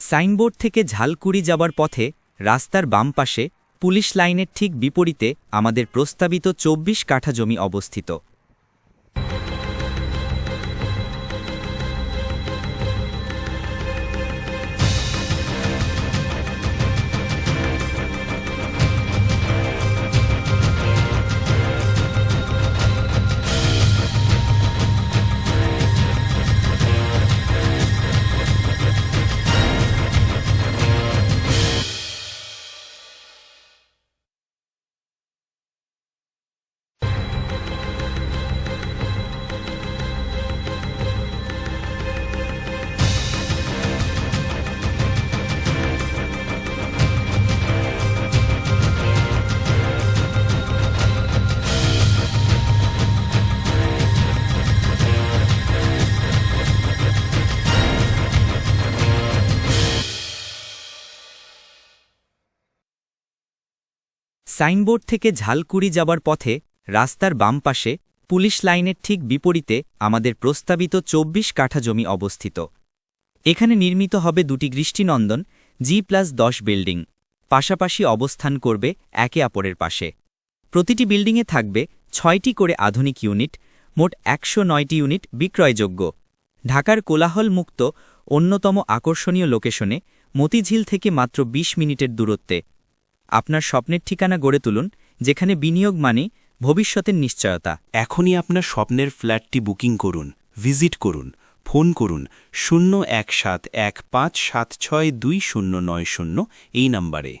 Signboard থেকে ঝালকুড়ি যাবার পথে রাস্তার বাম পাশে পুলিশ লাইনের ঠিক বিপরীতে আমাদের প্রস্তাবিত চব্বিশ কাঠা জমি অবস্থিত। সাইনবোর্ড থেকে ঝালকুড়ি যাবার পথে রাস্তার বাম পাশে পুলিশ লাইনের ঠিক বিপরীতে আমাদের প্রস্তাবিত চব্বিশ কাঠা জমি অবস্থিত। এখানে নির্মিত হবে দুটি দৃষ্টিনন্দন, জি প্লাস দশ বিল্ডিং। পাশাপাশি অবস্থান করবে একে অপরের পাশে। প্রতিটি বিল্ডিংয়ে থাকবে ছয়টি করে আধুনিক ইউনিট, মোট একশো নয়টি ইউনিট বিক্রয়যোগ্য। ঢাকার কোলাহল মুক্ত অন্যতম আকর্ষণীয় লোকেশনে মতিঝিল থেকে মাত্র ২০ মিনিটের দূরত্বে আপনার স্বপ্নের ঠিকানা গড়ে তুলুন, যেখানে বিনিয়োগ মানে ভবিষ্যতের নিশ্চয়তা। এখনই আপনার স্বপ্নের ফ্ল্যাটটি বুকিং করুন, ভিজিট করুন, ফোন করুন শূন্য এক সাত এক পাঁচ সাত ছয় দুই শূন্য নয় শূন্য এই নম্বরে।